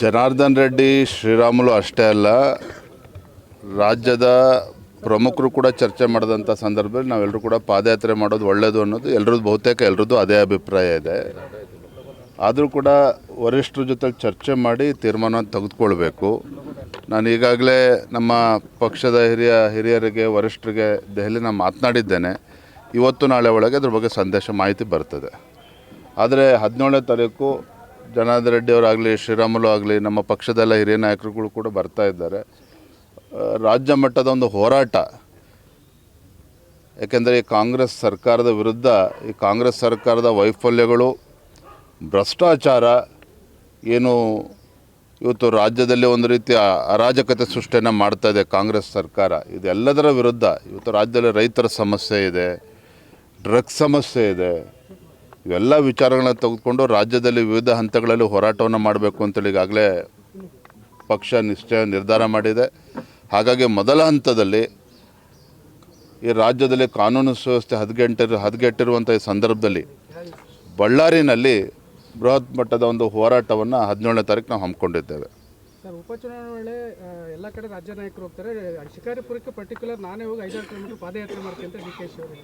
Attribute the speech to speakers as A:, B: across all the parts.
A: ಜನಾರ್ದನ್ ರೆಡ್ಡಿ ಶ್ರೀರಾಮುಲು ಅಷ್ಟೇ ಅಲ್ಲ, ರಾಜ್ಯದ ಪ್ರಮುಖರು ಕೂಡ ಚರ್ಚೆ ಮಾಡಿದಂಥ ಸಂದರ್ಭದಲ್ಲಿ ನಾವೆಲ್ಲರೂ ಕೂಡ ಪಾದಯಾತ್ರೆ ಮಾಡೋದು ಒಳ್ಳೆಯದು ಅನ್ನೋದು ಎಲ್ಲರದ್ದು ಬಹುತೇಕ ಎಲ್ಲರದ್ದು ಅದೇ ಅಭಿಪ್ರಾಯ ಇದೆ. ಆದರೂ ಕೂಡ ವರಿಷ್ಠರ ಜೊತೆ ಚರ್ಚೆ ಮಾಡಿ ತೀರ್ಮಾನ ತೆಗೆದುಕೊಳ್ಬೇಕು. ನಾನು ಈಗಾಗಲೇ ನಮ್ಮ ಪಕ್ಷದ ಹಿರಿಯ, ಹಿರಿಯರಿಗೆ, ವರಿಷ್ಠರಿಗೆ ದೆಹಲಿನ ಮಾತನಾಡಿದ್ದೇನೆ. ಇವತ್ತು ನಾಳೆ ಒಳಗೆ ಅದ್ರ ಬಗ್ಗೆ ಸಂದೇಶ ಮಾಹಿತಿ ಬರ್ತದೆ. ಆದರೆ ಹದಿನೇಳನೇ ತಾರೀಕು ಜನಾರ್ದನ್ ರೆಡ್ಡಿ ಅವರಾಗಲಿ ಶ್ರೀರಾಮುಲು ಆಗಲಿ, ನಮ್ಮ ಪಕ್ಷದೆಲ್ಲ ಹಿರಿಯ ನಾಯಕರುಗಳು ಕೂಡ ಬರ್ತಾ ಇದ್ದಾರೆ. ರಾಜ್ಯ ಮಟ್ಟದ ಒಂದು ಹೋರಾಟ. ಯಾಕೆಂದರೆ ಈ ಕಾಂಗ್ರೆಸ್ ಸರ್ಕಾರದ ವಿರುದ್ಧ, ಈ ಕಾಂಗ್ರೆಸ್ ಸರ್ಕಾರದ ವೈಫಲ್ಯಗಳು, ಭ್ರಷ್ಟಾಚಾರ, ಏನು ಇವತ್ತು ರಾಜ್ಯದಲ್ಲಿ ಒಂದು ರೀತಿಯ ಅರಾಜಕತೆ ಸೃಷ್ಟಿಯನ್ನು ಮಾಡ್ತಾ ಇದೆ ಕಾಂಗ್ರೆಸ್ ಸರ್ಕಾರ. ಇದೆಲ್ಲದರ ವಿರುದ್ಧ ಇವತ್ತು ರಾಜ್ಯದಲ್ಲಿ ರೈತರ ಸಮಸ್ಯೆ ಇದೆ ಡ್ರಗ್ಸ್ ಸಮಸ್ಯೆ ಇದೆ ಇವೆಲ್ಲ ವಿಚಾರಗಳನ್ನ ತೆಗೆದುಕೊಂಡು ರಾಜ್ಯದಲ್ಲಿ ವಿವಿಧ ಹಂತಗಳಲ್ಲಿ ಹೋರಾಟವನ್ನು ಮಾಡಬೇಕು ಅಂತೇಳಿ ಈಗಾಗಲೇ ಪಕ್ಷ ನಿಶ್ಚಯ ನಿರ್ಧಾರ ಮಾಡಿದೆ. ಹಾಗಾಗಿ ಮೊದಲ ಹಂತದಲ್ಲಿ ಈ ರಾಜ್ಯದಲ್ಲಿ ಕಾನೂನು ಸುವ್ಯವಸ್ಥೆ ಹದಗೆಟ್ಟಿರು ಹದಗೆಟ್ಟಿರುವಂಥ ಈ ಸಂದರ್ಭದಲ್ಲಿ ಬಳ್ಳಾರಿನಲ್ಲಿ ಬೃಹತ್ ಮಟ್ಟದ ಒಂದು ಹೋರಾಟವನ್ನು ಹದಿನೇಳನೇ ತಾರೀಕು ನಾವು ಹಮ್ಮಿಕೊಂಡಿದ್ದೇವೆ.
B: ಉಪಚುನಾವಣೆ ಎಲ್ಲ ಕಡೆ ರಾಜ್ಯ ನಾಯಕರು ಹೋಗ್ತಾರೆ. ಶಿಕಾರಿಪುರಕ್ಕೆ ಪರ್ಟಿಕ್ಯುಲರ್ ನಾನೇ ಹೋಗಿ ಐದಾರು ಕಿಲೋಮೀಟರ್ ಪಾದಯಾತ್ರೆ ಮಾಡ್ತೀನಿ ಡಿ ಕೆ ಶಿ ಅವರು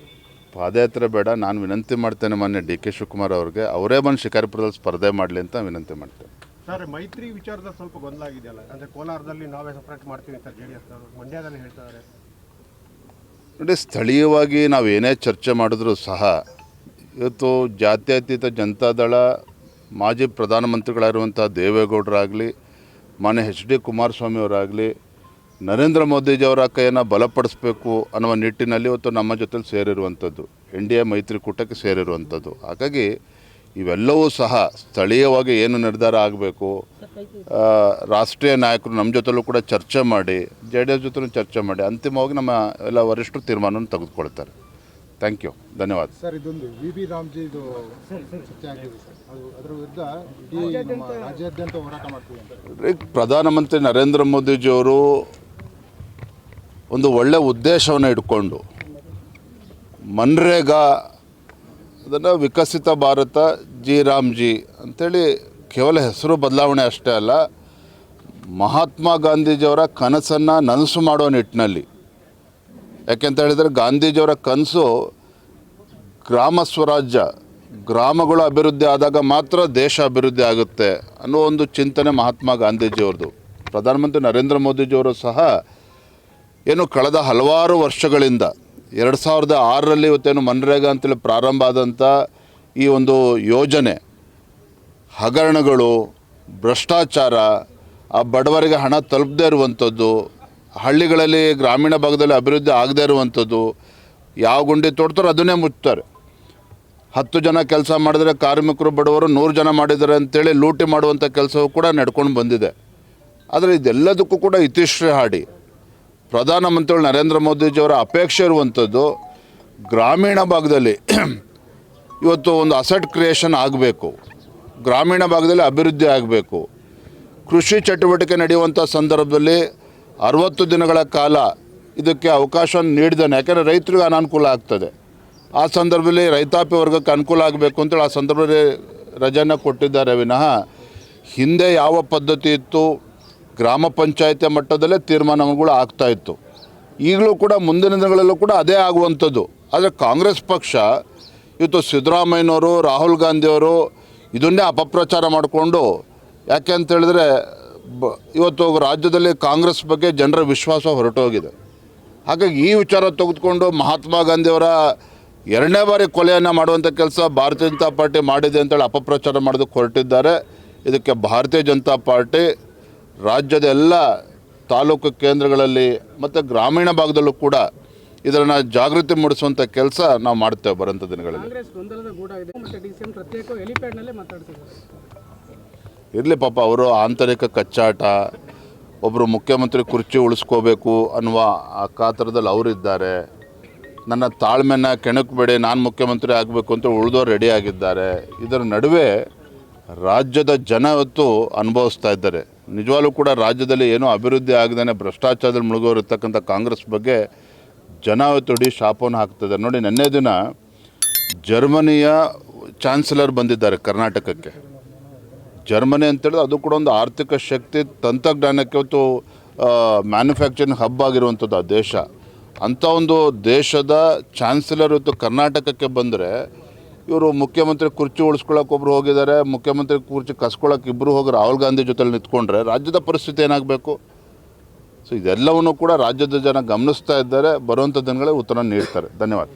A: ಪಾದಯಾತ್ರೆ ಬೇಡ ನಾನು ವಿನಂತಿ ಮಾಡ್ತೇನೆ ಮೊನ್ನೆ ಡಿ ಕೆ ಶಿವಕುಮಾರ್ ಅವ್ರಿಗೆ. ಅವರೇ ಬಂದು ಶಿಕಾರಿಪುರದಲ್ಲಿ ಸ್ಪರ್ಧೆ ಮಾಡಲಿ ಅಂತ ವಿನಂತಿ ಮಾಡ್ತೇನೆ.
C: ಸರ್ ಮೈತ್ರಿ ವಿಚಾರದಲ್ಲಿ ಸ್ವಲ್ಪ ಗೊಂದಲ ಆಗಿದೆಯಲ್ಲ? ಅಂದ್ರೆ ಕೋಲಾರದಲ್ಲಿ ನಾವೇ ಸಪ್ರೇಟ್ ಮಾಡ್ತೀವಿ ಅಂತ ಜೆ ಡಿ ಎಸ್ ಮಂಡ್ಯದಲ್ಲಿ ಹೇಳ್ತಾರೆ
A: ನೋಡಿ ಸ್ಥಳೀಯವಾಗಿ ನಾವು ಏನೇ ಚರ್ಚೆ ಮಾಡಿದ್ರೂ ಸಹ ಇವತ್ತು ಜಾತ್ಯತೀತ ಜನತಾದಳ ಮಾಜಿ ಪ್ರಧಾನಮಂತ್ರಿಗಳಾಗಿರುವಂಥ ದೇವೇಗೌಡರಾಗಲಿ ಮಾನ್ಯ ಎಚ್ ಡಿ ಕುಮಾರಸ್ವಾಮಿ ಅವರಾಗಲಿ ನರೇಂದ್ರ ಮೋದಿಜಿಯವರ ಕೈಯನ್ನು ಬಲಪಡಿಸಬೇಕು ಅನ್ನುವ ನಿಟ್ಟಿನಲ್ಲಿ ಇವತ್ತು ನಮ್ಮ ಜೊತೆಲಿ ಸೇರಿರುವಂಥದ್ದು. ಎನ್ ಡಿ ಎ ಮೈತ್ರಿಕೂಟಕ್ಕೆ ಸೇರಿರುವಂಥದ್ದು. ಹಾಗಾಗಿ ಇವೆಲ್ಲವೂ ಸಹ ಸ್ಥಳೀಯವಾಗಿ ಏನು ನಿರ್ಧಾರ ಆಗಬೇಕು ರಾಷ್ಟ್ರೀಯ ನಾಯಕರು ನಮ್ಮ ಜೊತೆಲೂ ಕೂಡ ಚರ್ಚೆ ಮಾಡಿ ಜೆ ಡಿ ಎಸ್ ಜೊತೆಲೂ ಚರ್ಚೆ ಮಾಡಿ ಅಂತಿಮವಾಗಿ ನಮ್ಮ ಎಲ್ಲ ವರಿಷ್ಠರು ತೀರ್ಮಾನವನ್ನು ತೆಗೆದುಕೊಳ್ತಾರೆ. Thank you. ಧನ್ಯವಾದ.
D: ಸರ್ ಇದೊಂದು ವಿ ಬಿ ರಾಮ್ಜಿ ಇದು ಅದರ ವಿರುದ್ಧ ರಾಜ್ಯಾದ್ಯಂತ ಹೋರಾಟ ಮಾಡ್ತೀವಿ
A: ಪ್ರಧಾನಮಂತ್ರಿ ನರೇಂದ್ರ ಮೋದಿಜಿಯವರು ಒಂದು ಒಳ್ಳೆ ಉದ್ದೇಶವನ್ನು ಇಟ್ಕೊಂಡು ಮನ್ರೇಗಾ ಅದನ್ನು ವಿಕಸಿತ ಭಾರತ ಜಿ ರಾಮ್ಜಿ ಅಂಥೇಳಿ ಕೇವಲ ಹೆಸರು ಬದಲಾವಣೆ ಅಷ್ಟೇ ಅಲ್ಲ, ಮಹಾತ್ಮ ಗಾಂಧೀಜಿಯವರ ಕನಸನ್ನು ನನಸು ಮಾಡೋ ನಿಟ್ಟಿನಲ್ಲಿ. ಯಾಕೆಂತ ಹೇಳಿದರೆ ಗಾಂಧೀಜಿಯವರ ಕನಸು ಗ್ರಾಮ ಸ್ವರಾಜ್ಯ, ಗ್ರಾಮಗಳು ಅಭಿವೃದ್ಧಿ ಆದಾಗ ಮಾತ್ರ ದೇಶ ಅಭಿವೃದ್ಧಿ ಆಗುತ್ತೆ ಅನ್ನೋ ಒಂದು ಚಿಂತನೆ ಮಹಾತ್ಮ ಗಾಂಧೀಜಿಯವ್ರದ್ದು. ಪ್ರಧಾನಮಂತ್ರಿ ನರೇಂದ್ರ ಮೋದಿಜಿಯವರು ಸಹ ಏನು ಕಳೆದ ಹಲವಾರು ವರ್ಷಗಳಿಂದ, ಎರಡು ಸಾವಿರದ ಆರರಲ್ಲಿ ಇವತ್ತೇನು ಮನ್ರೇಗಾ ಅಂತೇಳಿ ಪ್ರಾರಂಭ ಆದಂಥ ಈ ಒಂದು ಯೋಜನೆ, ಹಗರಣಗಳು, ಭ್ರಷ್ಟಾಚಾರ, ಆ ಬಡವರಿಗೆ ಹಣ ತಲುಪದೇ ಇರುವಂಥದ್ದು ಹಳ್ಳಿಗಳಲ್ಲಿ ಗ್ರಾಮೀಣ ಭಾಗದಲ್ಲಿ ಅಭಿವೃದ್ಧಿ ಆಗದೇ ಇರುವಂಥದ್ದು ಯಾವ ಗುಂಡಿ ತೊಡ್ತಾರೋ ಅದನ್ನೇ ಮುಚ್ತಾರೆ ಹತ್ತು ಜನ ಕೆಲಸ ಮಾಡಿದರೆ ಕಾರ್ಮಿಕರು ಬಡವರು ನೂರು ಜನ ಮಾಡಿದ್ದಾರೆ ಅಂತೇಳಿ ಲೂಟಿ ಮಾಡುವಂಥ ಕೆಲಸವೂ ಕೂಡ ನಡ್ಕೊಂಡು ಬಂದಿದೆ. ಆದರೆ ಇದೆಲ್ಲದಕ್ಕೂ ಕೂಡ ಇತಿಶ್ರೀ ಹಾಡಿ. ಪ್ರಧಾನಮಂತ್ರಿಗಳು ನರೇಂದ್ರ ಮೋದಿಜಿಯವರ ಅಪೇಕ್ಷೆ ಇರುವಂಥದ್ದು ಗ್ರಾಮೀಣ ಭಾಗದಲ್ಲಿ ಇವತ್ತು ಒಂದು ಅಸೆಟ್ ಕ್ರಿಯೇಷನ್ ಆಗಬೇಕು. ಗ್ರಾಮೀಣ ಭಾಗದಲ್ಲಿ ಅಭಿವೃದ್ಧಿ ಆಗಬೇಕು. ಕೃಷಿ ಚಟುವಟಿಕೆ ನಡೆಯುವಂಥ ಸಂದರ್ಭದಲ್ಲಿ ಅರವತ್ತು ದಿನಗಳ ಕಾಲ ಇದಕ್ಕೆ ಅವಕಾಶ ನೀಡಿದ್ದಾನೆ. ಯಾಕೆಂದರೆ ರೈತರಿಗೆ ಅನಾನುಕೂಲ ಆಗ್ತದೆ. ಆ ಸಂದರ್ಭದಲ್ಲಿ ರೈತಾಪಿ ವರ್ಗಕ್ಕೆ ಅನುಕೂಲ ಆಗಬೇಕು ಅಂತೇಳಿ ಆ ಸಂದರ್ಭದಲ್ಲಿ ರಜೆನ ಕೊಟ್ಟಿದ್ದಾರೆ. ವಿನಃ ಹಿಂದೆ ಯಾವ ಪದ್ಧತಿ ಇತ್ತು? ಗ್ರಾಮ ಪಂಚಾಯತಿ ಮಟ್ಟದಲ್ಲೇ ತೀರ್ಮಾನಗಳು ಆಗ್ತಾ ಇತ್ತು. ಈಗಲೂ ಕೂಡ ಮುಂದಿನ ದಿನಗಳಲ್ಲೂ ಕೂಡ ಅದೇ ಆಗುವಂಥದ್ದು. ಆದರೆ ಕಾಂಗ್ರೆಸ್ ಪಕ್ಷ ಇವತ್ತು ಸಿದ್ದರಾಮಯ್ಯನವರು, ರಾಹುಲ್ ಗಾಂಧಿಯವರು ಇದನ್ನೇ ಅಪಪ್ರಚಾರ ಮಾಡಿಕೊಂಡು, ಯಾಕೆ ಅಂತ ಹೇಳಿದ್ರೆ ಬ, ಇವತ್ತು ರಾಜ್ಯದಲ್ಲಿ ಕಾಂಗ್ರೆಸ್ ಬಗ್ಗೆ ಜನರ ವಿಶ್ವಾಸ ಹೊರಟೋಗಿದೆ. ಹಾಗಾಗಿ ಈ ವಿಚಾರ ತೆಗೆದುಕೊಂಡು ಮಹಾತ್ಮ ಗಾಂಧಿಯವರ ಎರಡನೇ ಬಾರಿ ಕೊಲೆಯನ್ನು ಮಾಡುವಂಥ ಕೆಲಸ ಭಾರತೀಯ ಜನತಾ ಪಾರ್ಟಿ ಮಾಡಿದೆ ಅಂತೇಳಿ ಅಪಪ್ರಚಾರ ಮಾಡೋದಕ್ಕೆ ಹೊರಟಿದ್ದಾರೆ. ಇದಕ್ಕೆ ಭಾರತೀಯ ಜನತಾ ಪಾರ್ಟಿ ರಾಜ್ಯದ ಎಲ್ಲ ತಾಲೂಕು ಕೇಂದ್ರಗಳಲ್ಲಿ ಮತ್ತು ಗ್ರಾಮೀಣ ಭಾಗದಲ್ಲೂ ಕೂಡ ಇದನ್ನು ಜಾಗೃತಿ ಮೂಡಿಸುವಂಥ ಕೆಲಸ ನಾವು ಮಾಡ್ತೇವೆ ಬರೋಂಥ ದಿನಗಳಲ್ಲಿ. ಇರಲಿ ಪಾಪ ಅವರು ಆಂತರಿಕ ಕಚ್ಚಾಟ ಒಬ್ಬರು ಮುಖ್ಯಮಂತ್ರಿ ಕುರ್ಚಿ ಉಳಿಸ್ಕೋಬೇಕು ಅನ್ನುವ ಆ ಕಾತರದಲ್ಲಿ ಅವರಿದ್ದಾರೆ. ನನ್ನ ತಾಳ್ಮೆನ ಕೆಣಕಬೇಡಿ ನಾನು ಮುಖ್ಯಮಂತ್ರಿ ಆಗಬೇಕು ಅಂತ ಉಳಿದೋರು ರೆಡಿ ಆಗಿದ್ದಾರೆ. ಇದರ ನಡುವೆ ರಾಜ್ಯದ ಜನ ಇವತ್ತು ಅನುಭವಿಸ್ತಾ ಇದ್ದಾರೆ. ನಿಜವಾಗ್ಲೂ ಕೂಡ ರಾಜ್ಯದಲ್ಲಿ ಏನೂ ಅಭಿವೃದ್ಧಿ ಆಗದೇ ಭ್ರಷ್ಟಾಚಾರದಲ್ಲಿ ಮುಳುಗೋರಿರ್ತಕ್ಕಂಥ ಕಾಂಗ್ರೆಸ್ ಬಗ್ಗೆ ಜನ ತೊಡಿ ಶಾಪವನ್ನು ಹಾಕ್ತಿದ್ದಾರೆ. ನೋಡಿ, ನಿನ್ನೆ ದಿನ ಜರ್ಮನಿಯ ಚಾನ್ಸಲರ್ ಬಂದಿದ್ದಾರೆ ಕರ್ನಾಟಕಕ್ಕೆ. ಜರ್ಮನಿ ಅಂತೇಳಿದ್ರೆ ಅದು ಕೂಡ ಒಂದು ಆರ್ಥಿಕ ಶಕ್ತಿ ತಂತ್ರಜ್ಞಾನಕ್ಕೆ ಇವತ್ತು ಮ್ಯಾನುಫ್ಯಾಕ್ಚರಿಂಗ್ ಹಬ್ ಆಗಿರುವಂಥದ್ದು ಆ ದೇಶ. ಅಂಥ ಒಂದು ದೇಶದ ಚಾನ್ಸಲರ್ ಇವತ್ತು ಕರ್ನಾಟಕಕ್ಕೆ ಬಂದರೆ ಇವರು ಮುಖ್ಯಮಂತ್ರಿ ಕುರ್ಚಿ ಉಳಿಸ್ಕೊಳ್ಳೋಕೆ ಒಬ್ರು ಹೋಗಿದ್ದಾರೆ, ಮುಖ್ಯಮಂತ್ರಿ ಕುರ್ಚಿ ಕಸ್ಕೊಳ್ಳೋಕೆ ಇಬ್ಬರು ಹೋಗಿ ರಾಹುಲ್ ಗಾಂಧಿ ಜೊತೆಲಿ ನಿಂತ್ಕೊಂಡ್ರೆ ರಾಜ್ಯದ ಪರಿಸ್ಥಿತಿ ಏನಾಗಬೇಕು? ಸೊ ಇದೆಲ್ಲವನ್ನು ಕೂಡ ರಾಜ್ಯದ ಜನ ಗಮನಿಸ್ತಾ ಇದ್ದಾರೆ ಬರುವಂಥ ದಿನಗಳೇ ಉತ್ತರ ನೀಡ್ತಾರೆ. ಧನ್ಯವಾದ.